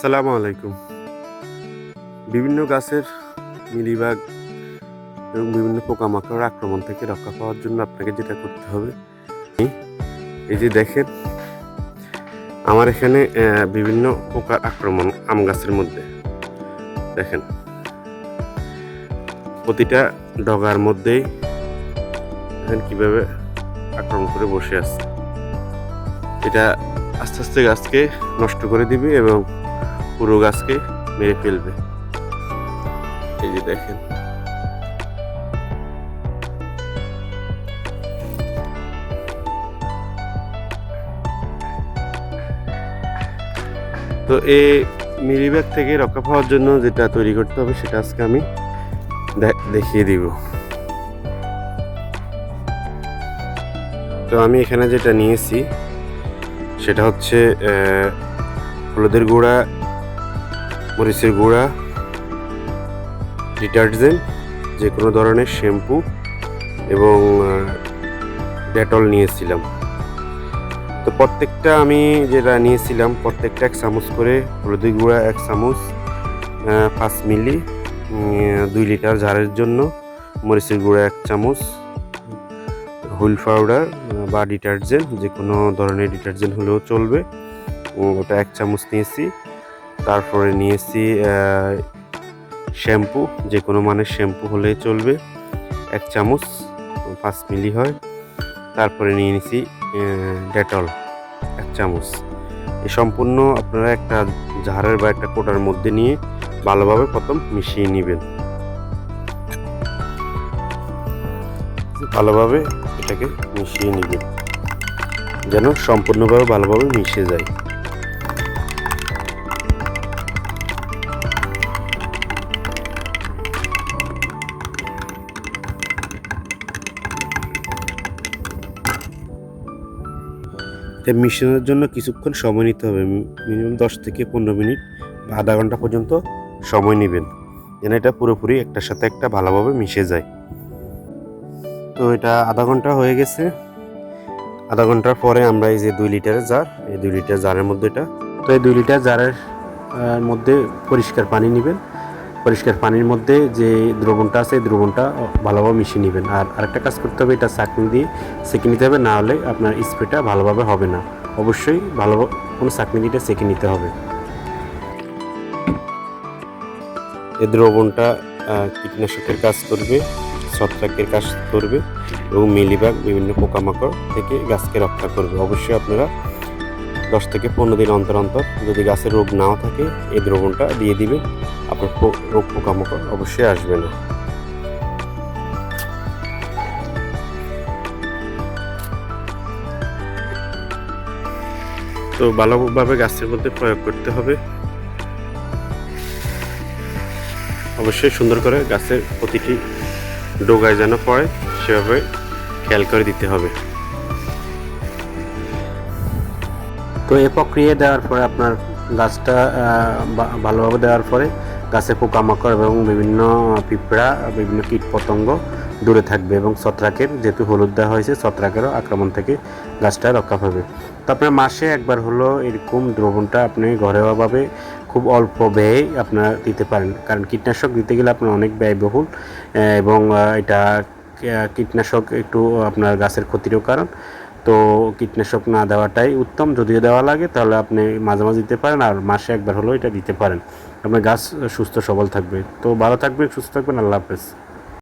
সালামু আলাইকুম। বিভিন্ন গাছের মিলিবাগ এবং বিভিন্ন পোকামাকড় আক্রমণ থেকে রক্ষা পাওয়ার জন্য আপনাকে যেটা করতে হবে, এই যে দেখেন, আমার এখানে বিভিন্ন পোকার আক্রমণ আম গাছের মধ্যে। দেখেন, প্রতিটা ডগার মধ্যেই দেখেন কীভাবে আক্রমণ করে বসে আছে। এটা আস্তে আস্তে গাছকে নষ্ট করে দিবে এবং পুরো গাছকে মেরে ফেলবে। এই যে দেখেন। তো এই মিলিব্যাগ থেকে রক্ষা পাওয়ার জন্য যেটা তৈরি করতে হবে, সেটা আজকে আমি দেখিয়ে দিব। তো আমি এখানে যেটা নিয়েছি, সেটা হচ্ছে হলুদের গুঁড়া মরিচের গুঁড়া, ডিটারজেন্ট যে কোনো ধরনের শ্যাম্পু এবং ডেটল নিয়েছিলাম। তো প্রত্যেকটা আমি যেটা নিয়েছিলাম, প্রত্যেকটা এক চামচ করে হলুদের গুঁড়া এক চামচ পাঁচ মিলি দুই লিটার ঝাড়ের জন্য মরিচের গুঁড়া এক চামচ, হুইল পাউডার বা ডিটারজেন্ট যে কোনো ধরনের ডিটারজেন্ট হলেও চলবে। ওটা এক চামচ নিয়েছি। তারপরে নিয়েছি শ্যাম্পু যে কোনো মানের শ্যাম্পু হলেই চলবে। এক চামচ, পাঁচ মিলি হয়। তারপরে নিয়ে নিয়েছি ডেটল, এক চামচ। এ সম্পূর্ণ আপনারা একটা ঝাড়ের বা একটা কোটার মধ্যে নিয়ে ভালোভাবে প্রথম মিশিয়ে নেবেন। ভালোভাবে এটাকে মিশিয়ে নেবেন, যেন সম্পূর্ণভাবে ভালোভাবে মিশে যায়। এটা মিশানোর জন্য কিছুক্ষণ সময় নিতে হবে। মিনিমাম দশ থেকে পনেরো মিনিট বা আধা ঘণ্টা পর্যন্ত সময় নেবেন। যেন এটা পুরোপুরি একটার সাথে একটা ভালোভাবে মিশে যায়। তো এটা আধা ঘণ্টা হয়ে গেছে। আধা ঘণ্টার পরে আমরা এই যে দুই লিটারের জার, এই দুই লিটার জারের মধ্যে এটা তো এই দুই লিটার জারের মধ্যে পরিষ্কার পানি নেবেন। পরিষ্কার পানির মধ্যে যে দ্রবণটা আছে দ্রবণটা ভালোভাবে মিশিয়ে নেবেন। আর আরেকটা কাজ করতে হবে, এটা চাকনি দিয়ে সেঁকে নিতে হবে, না হলে আপনার স্প্রেটা ভালোভাবে হবে না। অবশ্যই ভালো কোনো চাকনি দিয়ে সেঁকে নিতে হবে। এই দ্রবণটা কীটনাশকের কাজ করবে, ছত্রাকের কাজ করবে এবং মিলিবাগ বিভিন্ন পোকামাকড় থেকে গাছকে রক্ষা করবে। অবশ্যই আপনারা দশ থেকে পনেরো দিন অন্তর অন্তর যদি গাছের রোগ নাও থাকে, এই দ্রবণটা দিয়ে দিবেন আপনার রোগ পোকামাকড় অবশ্যই আসবে না। তো ভালোভাবে গাছের মধ্যে প্রয়োগ করতে হবে। অবশ্যই সুন্দর করে গাছের প্রতিটি ডোগায় যেন পড়ে, সেভাবে খেয়াল করে দিতে হবে। তো এ প্রক্রিয়া দেওয়ার পরে আপনার গাছটা ভালোভাবে দেওয়ার পরে গাছে পোকামাকড় এবং বিভিন্ন পিঁপড়া, বিভিন্ন কীট পতঙ্গ দূরে থাকবে এবং ছত্রাকের, যেহেতু হলুদ দেওয়া হয়েছে, ছত্রাকেরও আক্রমণ থেকে গাছটা রক্ষা পাবে। তো আপনার মাসে একবার হলো এরকম দ্রবণটা আপনি ঘরোয়াভাবে খুব অল্প ব্যয়ে আপনারা দিতে পারেন। কারণ কীটনাশক দিতে গেলে আপনার অনেক ব্যয়বহুল এবং এটা কীটনাশক একটু আপনার গাছের ক্ষতিরও কারণ। তো কীটনাশক না দেওয়াটাই উত্তম। যদিও দেওয়া লাগে, তাহলে আপনি মাঝে মাঝে দিতে পারেন আর মাসে একবার হলেও এটা দিতে পারেন। আপনার গাছ সুস্থ, সবল থাকবে। তো ভালো থাকবে সুস্থ থাকবেন, আল্লাহ হাফেজ।